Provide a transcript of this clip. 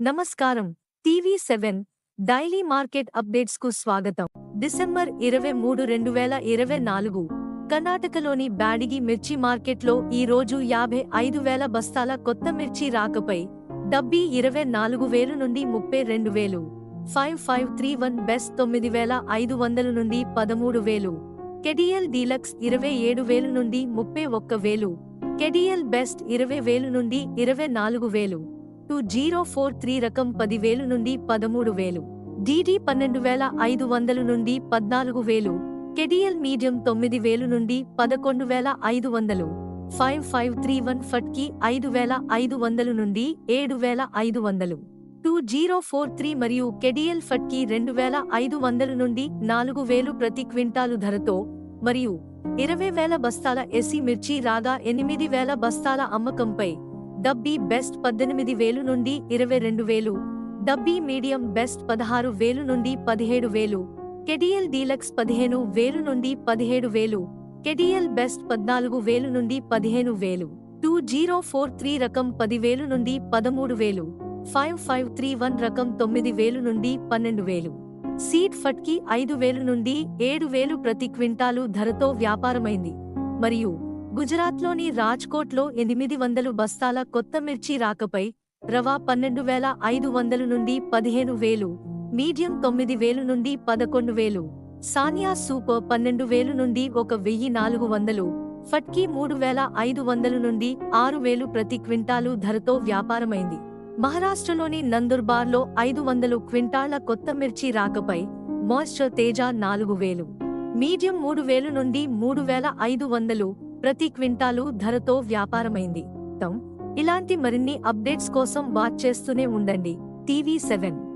నమస్కారం. TV seven daily market అప్డేట్స్కు స్వాగతం. డిసెంబర్ ఇరవై మూడు రెండు వేల ఇరవై నాలుగు. కర్ణాటకలోని బ్యాడిగి మిర్చి మార్కెట్లో ఈ రోజు యాభై ఐదు వేల బస్తాల కొత్త మిర్చి రాకపై డబ్బీ ఇరవై నాలుగు వేలు నుండి ముప్పై రెండు వేలు. Five five three one best తొమ్మిది వేల ఐదు వందల నుండి పదమూడు వేలు. కెడిఎల్ డీలక్స్ ఇరవై ఏడు వేలు నుండి ముప్పై ఒక్క వేలు. కెడిఎల్ బెస్ట్ ఇరవై వేలు నుండి ఇరవై నాలుగు వేలు. టూ జీరో ఫోర్ త్రీ రకం పదివేలు నుండి పదమూడు వేలు. డిడి పన్నెండు వేల ఐదు వందలు నుండి పద్నాలుగు వేలు. కెడిఎల్ మీడియం తొమ్మిది వేలు నుండి పదకొండు వేల ఐదు వందలు. ఫైవ్ ఫైవ్ త్రీ వన్ ఫట్కి ఐదు వేల ఐదు వందలు నుండి ఏడు వేల ఐదు వందలు. టూ జీరో ఫోర్ త్రీ మరియు కెడిఎల్ ఫట్కి రెండు వేల ఐదు వందలు నుండి నాలుగు వేలు ప్రతి క్వింటాలు ధరతో మరియు ఇరవై వేల బస్తాల ఎసి మిర్చి రాగా ఎనిమిది వేల బస్తాల అమ్మకంపై డబ్బీ బెస్ట్ పద్దెనిమిది వేలు నుండి ఇరవై రెండు వేలు. డబ్బీ మీడియం బెస్ట్ పదహారు వేలు నుండి పదిహేడు వేలు. కెడిఎల్ డీలక్స్ పదిహేను వేలు నుండి పదిహేడు వేలు. కెడిఎల్ బెస్ట్ పద్నాలుగు వేలు నుండి పదిహేను వేలు. టూ జీరో ఫోర్ త్రీ రకం పదివేలు నుండి పదమూడు వేలు. ఫైవ్ ఫైవ్ త్రీ వన్ రకం తొమ్మిది వేలు నుండి పన్నెండు వేలు. సీడ్ ఫట్కి ఐదు వేలు నుండి ఏడు వేలు ప్రతి క్వింటాలు ధరతో వ్యాపారమైంది. మరియు గుజరాత్లోని రాజ్కోట్లో ఎనిమిది వందలు బస్తాల కొత్త మిర్చి రాకపై రవా పన్నెండు వేల ఐదు వందలు నుండి పదిహేను వేలు మీడియం తొమ్మిది వేలు నుండి పదకొండు వేలు సానియా సూపర్ పన్నెండు వేలు నుండి ఒక వెయ్యి నాలుగు వందలు ఫట్కీ మూడు వేల ఐదు వందలు నుండి ఆరు వేలు ప్రతి క్వింటాలు ధరతో వ్యాపారమైంది. మహారాష్ట్రలోని నందుర్బార్లో ఐదు వందలు క్వింటాళ్ళ కొత్త మిర్చి రాకపై మాయిశ్చర్ తేజ నాలుగు వేలు మీడియం మూడు వేలు నుండి మూడు వేల ఐదు వందలు ప్రతి క్వింటాలు ధరతో వ్యాపారమైంది. ఇలాంటి మరిన్ని అప్డేట్స్ కోసం వాచ్ చేస్తూనే ఉండండి. TV seven.